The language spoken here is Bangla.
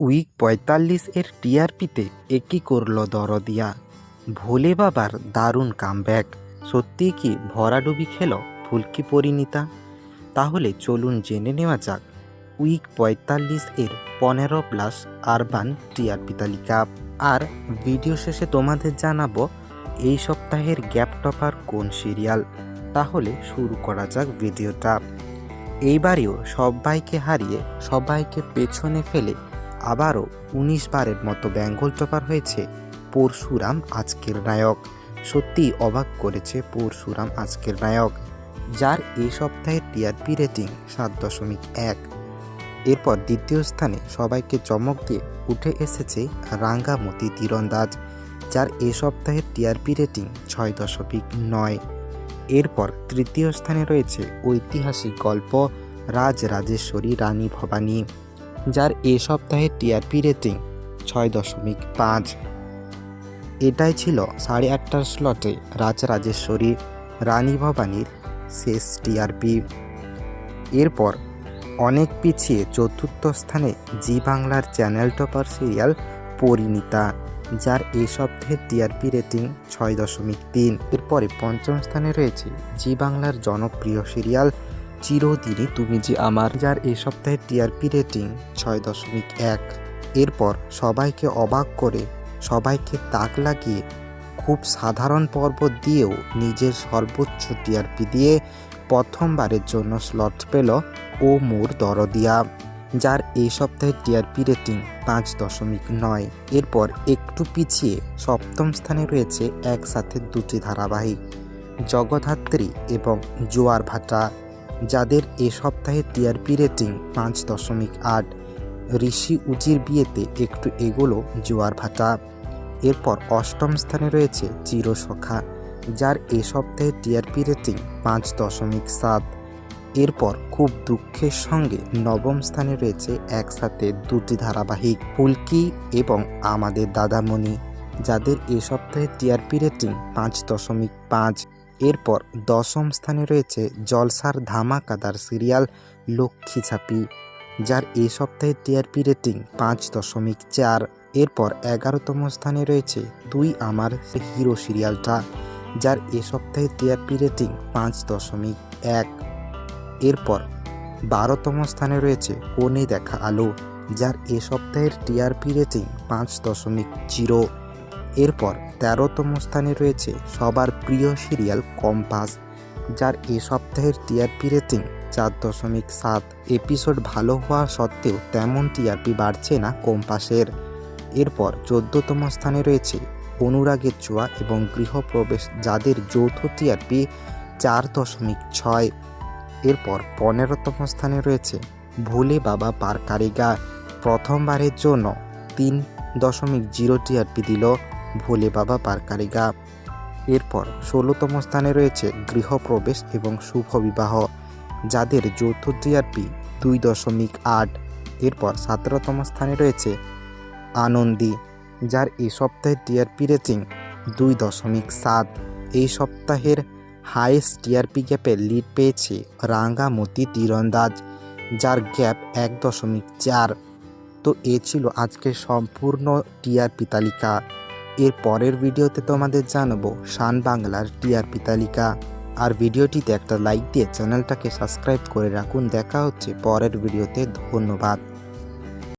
উইক পঁয়তাল্লিশ এর টিআরপিতে একই করল দরদিয়া। ভোলে বাবার দারুণ কামব্যাক। সত্যি কি ভরাডুবি খেল ফুলকি পরিণীতা? তাহলে চলুন জেনে নেওয়া যাক উইক পঁয়তাল্লিশ এর পনেরো প্লাস আরবান টিআরপি তালিকা। আর ভিডিও শেষে তোমাদের জানাব এই সপ্তাহের গ্যাপ টপার কোন সিরিয়াল। তাহলে শুরু করা যাক ভিডিওটা। এইবারেও সবাইকে হারিয়ে সবাইকে পেছনে ফেলে আবারও উনিশ বারের মতো বেঙ্গল টপার হয়েছে পরশুরাম আজকের নায়ক। সত্যিই অবাক করেছে পরশুরাম আজকের নায়ক, যার এই সপ্তাহের টিআরপি রেটিং সাত দশমিক এক। এরপর দ্বিতীয় স্থানে সবাইকে চমক দিয়ে উঠে এসেছে রাঙ্গামতি তীরন্দাজ যার এ সপ্তাহের টিআরপি রেটিং ছয় দশমিক নয়। এরপর তৃতীয় স্থানে রয়েছে ঐতিহাসিক গল্প রাজ রাজেশ্বরী রানী ভবানী। যার এ সপ্তাহের টিআরপি রেটিং ছয় দশমিক পাঁচ। এটাই ছিল সাড়ে আটটার স্লটে রাজ রাজেশ্বরী রানী ভবানীর শেষ টিআরপি। এরপর অনেক পিছিয়ে চতুর্থ স্থানে জি বাংলার চ্যানেল টপার সিরিয়াল পরিণীতা, যার এ সপ্তাহের টিআরপি রেটিং ছয় দশমিক তিন। এরপরে পঞ্চম স্থানে রয়েছে জি বাংলার জনপ্রিয় সিরিয়াল চিরদিনই তুমি যে আমার যার এই সপ্তাহের টিআরপি রেটিং ছয় দশমিক এক। এরপর সবাইকে অবাক করে, সবাইকে তাক লাগিয়ে, খুব সাধারণ পর্ব দিয়েও নিজের সর্বোচ্চ টিআরপি দিয়ে প্রথমবারের জন্য স্লট পেল ও মোর দরদিয়া, যার এই সপ্তাহের টিআরপি রেটিং পাঁচ দশমিক নয়। এরপর একটু পিছিয়ে সপ্তম স্থানে রয়েছে একসাথে দুটি ধারাবাহিক, জগদ্ধাত্রী এবং জোয়ার ভাটা। যাদের এ সপ্তাহে টিআরপি রেটিং পাঁচ দশমিক আট। ঋষি উজির বিয়েতে একটু এগোলো জোয়ার ভাটা। এরপর অষ্টম স্থানে রয়েছে চিরসখা যার এ সপ্তাহে টিআরপি রেটিং পাঁচ দশমিক সাত। এরপর খুব দুঃখের সঙ্গে নবম স্থানে রয়েছে একসাথে দুটি ধারাবাহিক ফুলকি এবং আমাদের দাদামণি, যাদের এ সপ্তাহে টিআরপি রেটিং পাঁচ দশমিক পাঁচ। এরপর দশম স্থানে রয়েছে জলসার ধামাকাদার সিরিয়াল লক্ষ্মী ছাপি, যার এই সপ্তাহে টিআরপি রেটিং পাঁচ দশমিক চার। এরপর এগারোতম স্থানে রয়েছে তুই আমার হিরো সিরিয়ালটা, যার এ সপ্তাহে টিআরপি রেটিং পাঁচ দশমিক এক। এরপর বারোতম স্থানে রয়েছে কোনে দেখা আলো, যার এ সপ্তাহের টিআরপি রেটিং পাঁচ দশমিক জিরো। এরপর তেরোতম স্থানে রয়েছে সবার প্রিয় সিরিয়াল কম্পাস, যার এ সপ্তাহের টিআরপি রেটিং চার দশমিক সাত। এপিসোড ভালো হওয়া সত্ত্বেও তেমন টিআরপি বাড়ছে না কম্পাসের। এরপর চোদ্দতম স্থানে রয়েছে অনুরাগের ছোঁয়া এবং গৃহপ্রবেশ, যাদের যৌথ টিআরপি চার দশমিক ছয়। এরপর পনেরোতম স্থানে রয়েছে ভুলে বাবা পার কারিগা প্রথমবারের জন্য তিন দশমিক জিরো টিআরপি দিল। ভোলে বাবা পার কারিগা এরপর ষোলোতম স্থানে রয়েছে গৃহপ্রবেশ এবং শুভ বিবাহ যাদের যৌথ টিআরপি দুই দশমিক আট। এরপর সতেরোতম স্থানে রয়েছে আনন্দী, যার এই সপ্তাহের টিআরপি রেটিং দুই দশমিক সাত। এই সপ্তাহের হাইয়েস্ট টিআরপি গ্যাপে লিড পেয়েছে রাঙ্গামতি তীরন্দাজ, যার গ্যাপ এক দশমিক চার। তো এ ছিল আজকের সম্পূর্ণ টিআরপি তালিকা। এর পরের ভিডিওতে তোমাদের জানাব শান বাংলার টিআরপি তালিকা। আর ভিডিওটিতে একটা লাইক দিয়ে চ্যানেলটাকে সাবস্ক্রাইব করে রাখুন। দেখা হচ্ছে পরের ভিডিওতে। ধন্যবাদ।